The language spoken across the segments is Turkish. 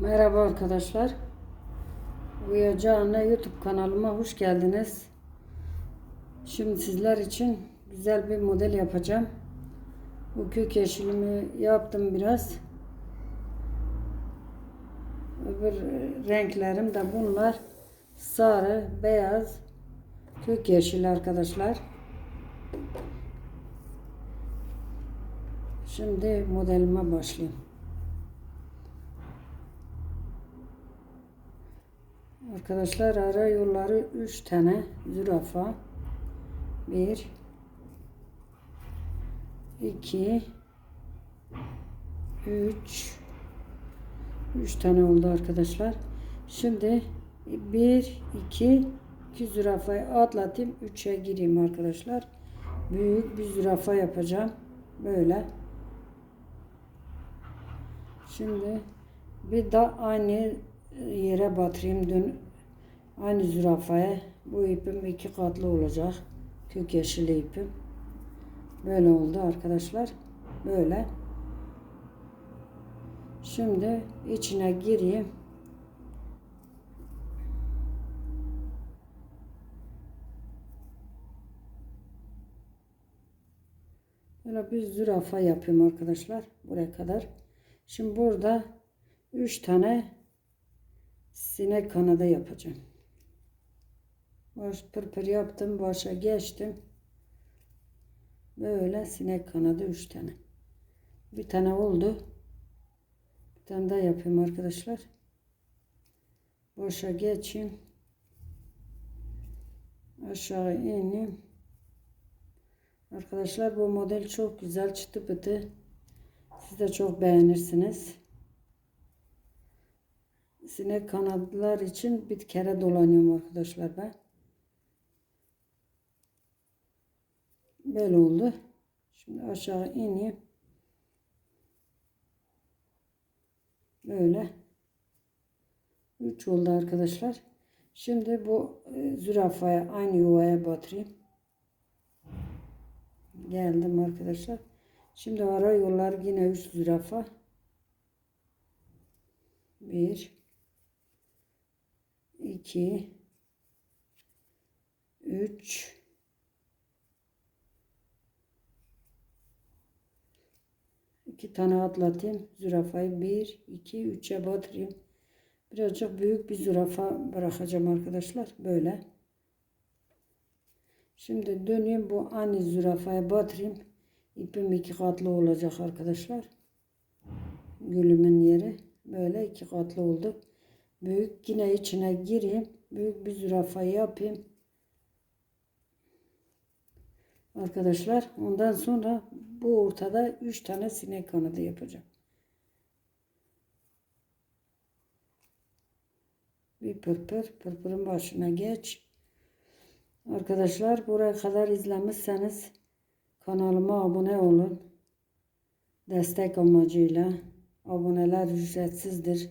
Merhaba arkadaşlar. Anne YouTube kanalıma hoş geldiniz. Şimdi sizler için güzel bir model yapacağım. Bu kök yeşilimi yaptım biraz. Öbür renklerim de bunlar. Sarı, beyaz, kök yeşil arkadaşlar. Şimdi modelime başlayayım. Arkadaşlar ara yolları 3 tane zürafa. 1 2 3 3 tane oldu arkadaşlar. Şimdi 1 2 2 zürafayı atlatayım 3'e gireyim arkadaşlar. Büyük bir zürafa yapacağım. Böyle. Şimdi bir de aynı yere batırayım dün aynı zürafaya bu ipim iki katlı olacak. Kök yeşili ipim. Böyle oldu arkadaşlar. Böyle. Şimdi içine gireyim. Böyle bir zürafa yapayım arkadaşlar buraya kadar. Şimdi burada üç tane sinek kanadı yapacağım. Baş pırpır yaptım. Başa geçtim. Böyle sinek kanadı 3 tane. Bir tane oldu. Bir tane daha yapayım arkadaşlar. Başa geçeyim. Aşağı ineyim. Arkadaşlar bu model çok güzel çıtı pıtı. Siz de çok beğenirsiniz sinek kanatlar için bir kere dolanıyorum arkadaşlar ben. Böyle oldu. Şimdi aşağı ineyim. Böyle. 3 oldu arkadaşlar. Şimdi bu e, zürafaya aynı yuvaya batırayım. Geldim arkadaşlar. Şimdi ara yollar yine 3 zürafa. 1 2 3 iki tane atlatayım. Zürafayı 1 2 3'e batırayım. Birazcık büyük bir zürafa bırakacağım arkadaşlar. Böyle. Şimdi döneyim bu aynı zürafaya batırayım. İpim iki katlı olacak arkadaşlar. Gülümün yeri böyle iki katlı oldu. Büyük yine içine gireyim. Büyük bir zürafa yapayım. Arkadaşlar ondan sonra bu ortada 3 tane sinek kanadı yapacağım. Bir pırpır pırpırın başına geç. Arkadaşlar buraya kadar izlemişseniz kanalıma abone olun. Destek amacıyla aboneler ücretsizdir.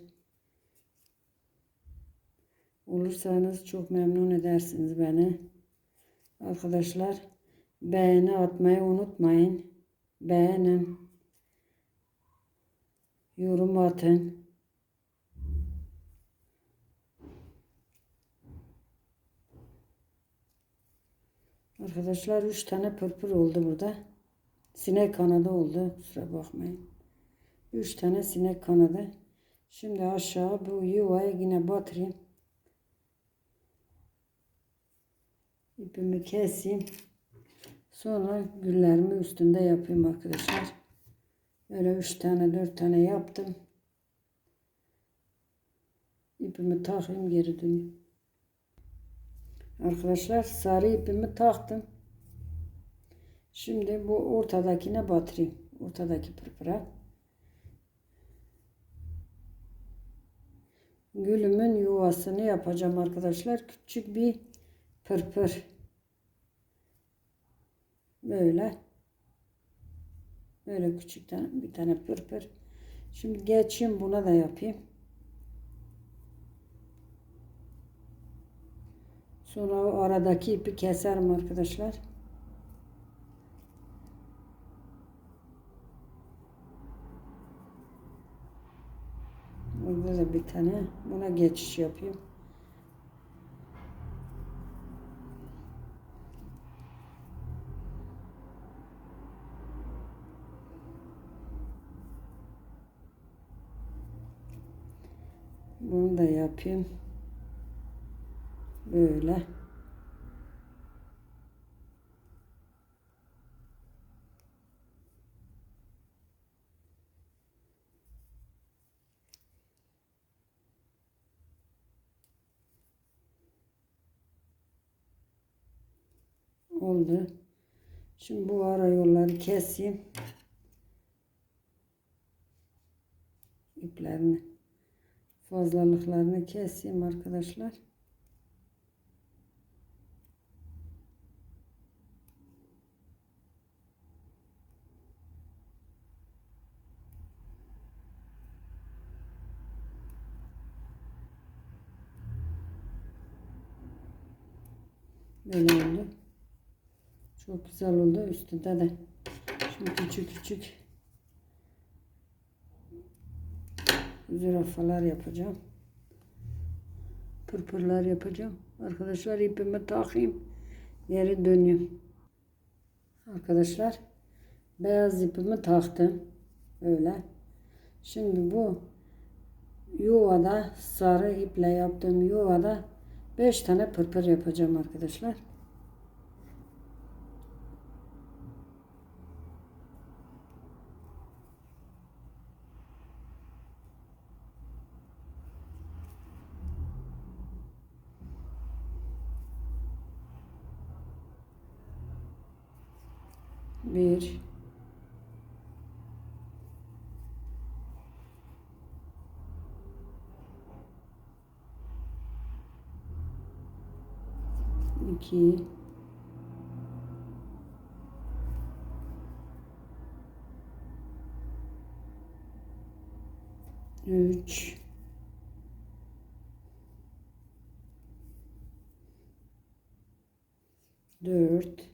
Olursanız çok memnun edersiniz beni. Arkadaşlar beğeni atmayı unutmayın. Beğenin. Yorum atın. Arkadaşlar 3 tane pırpır oldu burada. Sinek kanadı oldu. Kusura bakmayın. 3 tane sinek kanadı. Şimdi aşağı bu yuvaya yine batırayım. ipimi keseyim. Sonra güllerimi üstünde yapayım arkadaşlar. Böyle üç tane dört tane yaptım. İpimi takayım geri döneyim. Arkadaşlar sarı ipimi taktım. Şimdi bu ortadakine batırayım. Ortadaki pırpıra. Gülümün yuvasını yapacağım arkadaşlar. Küçük bir pırpır. Böyle. Böyle küçük tane, bir tane pırpır. Şimdi geçeyim buna da yapayım. Sonra o aradaki ipi keserim arkadaşlar. Burada da bir tane. Buna geçiş yapayım. Bunu da yapayım. Böyle. Oldu. Şimdi bu ara yolları keseyim. İplerini fazlalıklarını keseyim arkadaşlar. Böyle oldu. Çok güzel oldu. Üstünde de şimdi küçük küçük zürafalar yapacağım. Pırpırlar yapacağım. Arkadaşlar ipimi takayım. Geri dönüyorum. Arkadaşlar beyaz ipimi taktım. Öyle. Şimdi bu yuvada sarı iple yaptığım yuvada 5 tane pırpır yapacağım arkadaşlar. Bir. iki. Üç. Dört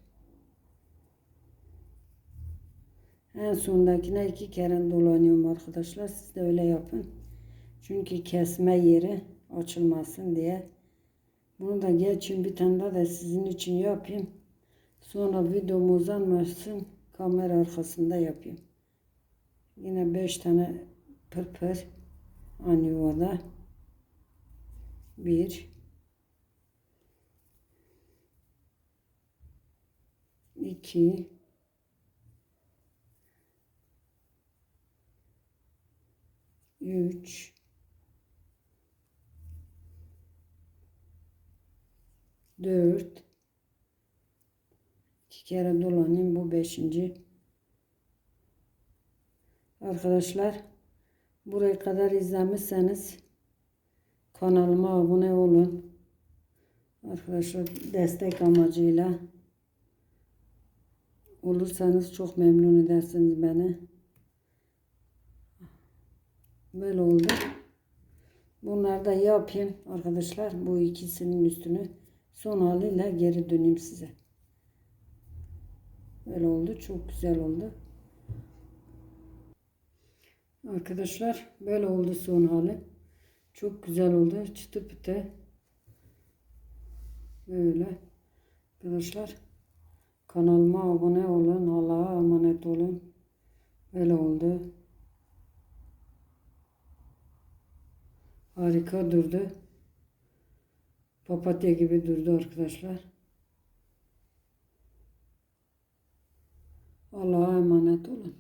en sondakine iki kere dolanıyorum arkadaşlar siz de öyle yapın çünkü kesme yeri açılmasın diye bunu da geçin bir tane daha da sizin için yapayım. Sonra videom uzanmasın. Kamera arkasında yapayım. Yine 5 tane pırpır aynı yuvada. 1 2 3 4 iki kere dolanayım bu beşinci. Arkadaşlar buraya kadar izlemişseniz kanalıma abone olun. Arkadaşlar destek amacıyla olursanız çok memnun edersiniz beni böyle oldu bunları da yapayım arkadaşlar bu ikisinin üstünü son haliyle geri döneyim size. Böyle oldu. Çok güzel oldu. Arkadaşlar böyle oldu son hali. Çok güzel oldu. Çıtı pıtı. Böyle. Arkadaşlar kanalıma abone olun. Allah'a emanet olun. Böyle oldu. Harika durdu. Papatya gibi durdu arkadaşlar. Allah'a emanet olun.